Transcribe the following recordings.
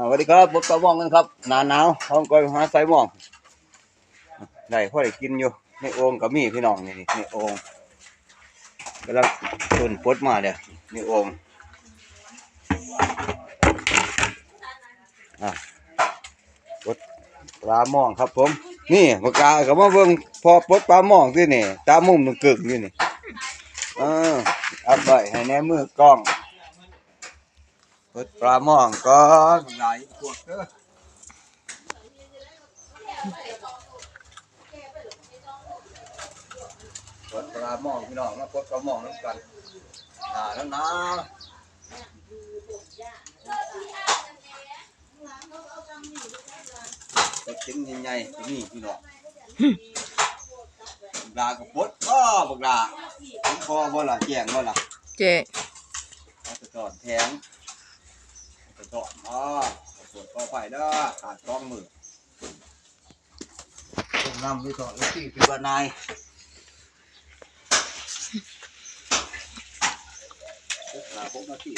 สวัสดีครับผมกระว่องกันครับ หนาหนาวห้องก้อยหาไซหม่องได้พ่อได้กินอยู่ในโอ่งก็มีพี่น้องนี่นี่ในโอ่งกำลังตุนปดมาเด้อในโอ่งอะปดปลาหม่องครับผม นี่ปากกาก็มาเบิ่งพอปดปลาหม่องที่นี่ ตามุมมันกึ่งอยู่นี่เออเอาไปให้แน่มือกล้อง ดปลาหม่องก่อนหลายพวกเด้อเปิดปลาหม่องพี่น้องมาเปิดปลาหม่องน้ำกันหนาแล้วนะไปกินใหญ่ๆที่นี่พี่น้องบักลากับปดอ้อบักลาผมพอบ่ล่ะแจ้งบ่ล่ะเจ๊เอาไปก่อนแทง เอาไปก่อนอ๋อปวดคอไฟเด้อขาดกล้องมือต้องนำไปต่อแล้วที่เป็นว่านายหาพกนาที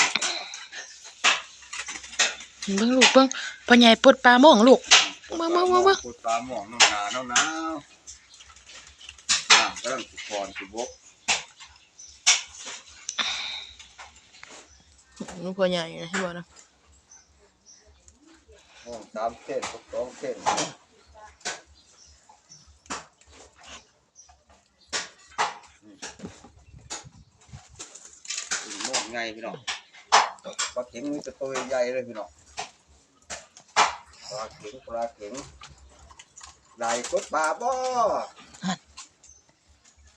เบิ่งลูกเบิ่งพ่อใหญ่ปลดปลาหม่องลูกมามามามาปวดปลาหม่องน้ำหนาน้ำหนาวอะกำลังสุกคอนสุบกลูกพ่อใหญ่นะที่บ่นะ สามเส้นสองเส้นอืมหมอไงพี่น้องปลาเข็งนี่จะตัวใหญ่เลยพี่น้องปลาเข็งปลาเข็งไหลกดปลาบ่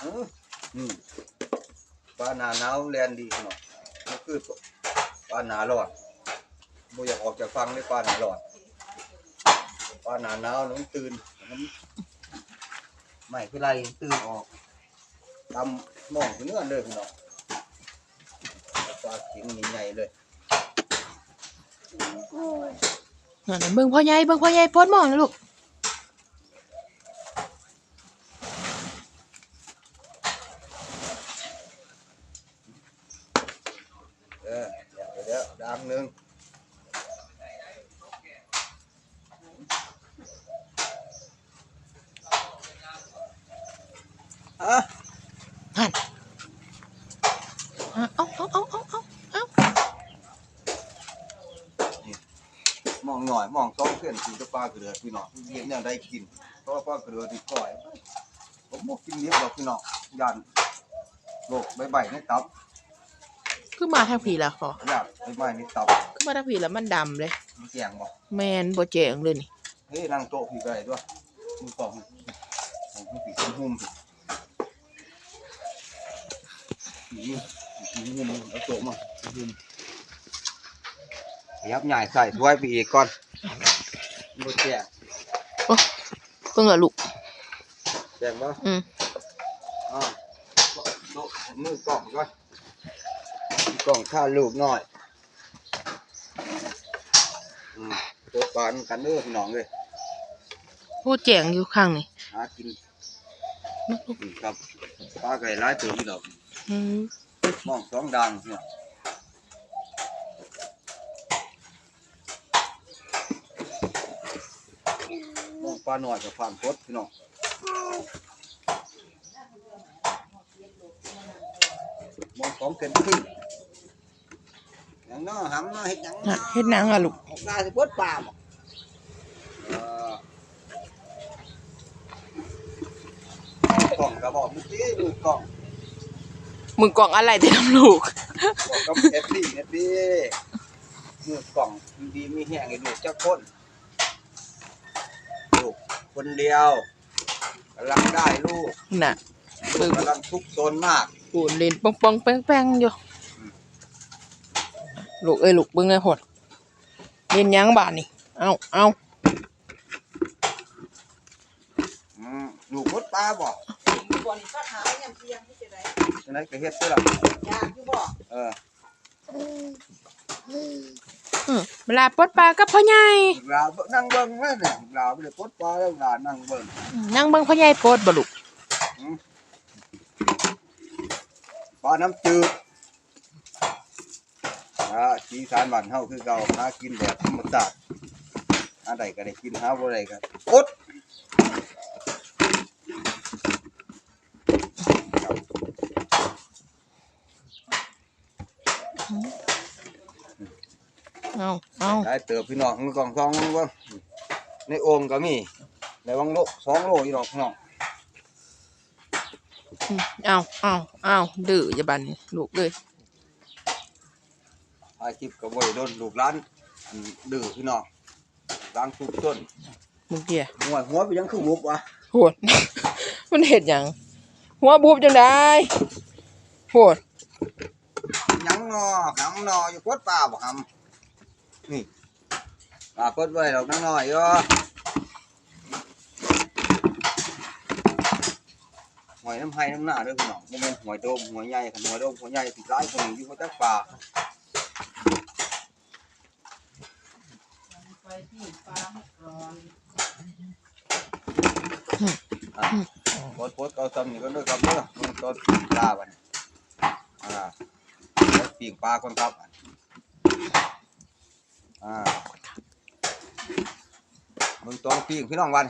อืมปลาหนาหนาวแลนดีพี่น้องมันคือปลาหนาร้อน อยากออกจากฟังเลยปลาหนาร้อนปลาหนาหนาวน้องตื่นมันไม่คือไรตื่นออกตำหมองคือเนื้อเลยพี่น้องปลาเข็งนี่ใหญ่เลยนั่นน่ะเบิ่งพ่อใหญ่เบิ่งพ่อใหญ่ปลดหม่องนะลูกเออเดี๋ยวเดี๋ยวดังหนึ่ง นั่นอะเอาเอาเอาเอาเอาเอามองหน่อยมองสองเส้นคือจะปลาเกลือพี่น้องเย็นยังได้กินเพราะว่าปลาเกลือติดก่อย ผมบอกกินเนี้ยหรอกพี่น้องยันโรคใบใบในตับคือมาทางผีละขอยันใบใบในตับคือมาทางผีแล้วมันดำเลยมันแจงบ่แมนบ่แจงเลยนี่เฮ้ยนั่งโต๊ะพี่ก็ได้ด้วยมือกล่องของพี่ปีกหุ่มพี่หุ่มหุ่ม เอาโต๊ะมาหุ่มยับใหญ่ใส่ถ้วยไปอีกก่อนบ่แจงเบิ่งอะลูกแจงบ่อืมอ่าโต๊ะมือกล่องก่อนมือกล่องข้าลูกหน่อยอืมโต๊ะปานกันเด้อพี่น้องเลยโอ้แจ้งอยู่ข้างนี่หากินกินครับปลาไก่ร้ายตัวพี่ดอกอื มมองสองดังเนี่ยมองปลาหน่อยกับฟาร์มพดพี่น้องมองสองเกินครึ่งอย่างน้อหำน้อเฮ็ดหยังน่ะเฮ็ดหนังอะลูกออกได้สิพดปลาบ่เออกล่องกระบอกเมื่อกี้มือกล่อง มึงกล่องอะไรที่น้ำลูกบอกกับเอฟดีเอฟดีมือกล่องดีมีแห้งไอ้ลูกเจ้าคนลูกคนเดียวกำลังได้ลูกน่ะลูกกำลังทุกข์ซนมากปูนเล่นปองปองแป้งแป้งอยู่ ลูกเอ้ยลูกเบิ่งไอ้หดเล่นหยังบาดนี่ เอาเอาอืมลูกมดปลาบ่ บ่อนก็หาอย่างเพียงที่จะได้จังไดก็เฮ็ดเด้อล่ะยากอยู่บ่เอออืมเวลาปลดปลากับพ่อใหญ่ลูกหลานเบิ่งนั่งเบิ่งแม่เนี่ยลูกหลานบ่ได้ปลดปลาแล้วลูกหลานนั่งเบิ่งนั่งเบิ่งพ่อใหญ่ปลดบ่ลูกปลาน้ำจืดอ่าสีสานบ้านเฮาคือเก่าหากินแบบธรรมชาติหาใดก็ได้กินหาบ่ได้ก็อด เอาเอาได้เติบพี่น้องมือกล่องซองมือว่าในโอ่งก็มีในวังโลสองโลอีดอกพี่น้องเอาเอาเอาดื้ออย่าบันนี่ลูกเลยถ่ายคลิปก็บ่ได้โดนลูกหลานอันดื้อพี่น้องล้างทุกต้นมึงเกียหัวหัวไปยังคือมุบวะโหดมันเห็ดหยังหัวบูบจังได้โหด ยังนอหังนออยู่กดป่าบ่หำนี่ปลากดไว้ดอกนังน้อยอยู่หอยน้ำไห้น้ำหน้าเด้อพี่น้อง ปีกปลาก่อนครับอ่ามึงต้องปีกพี่น้องวัน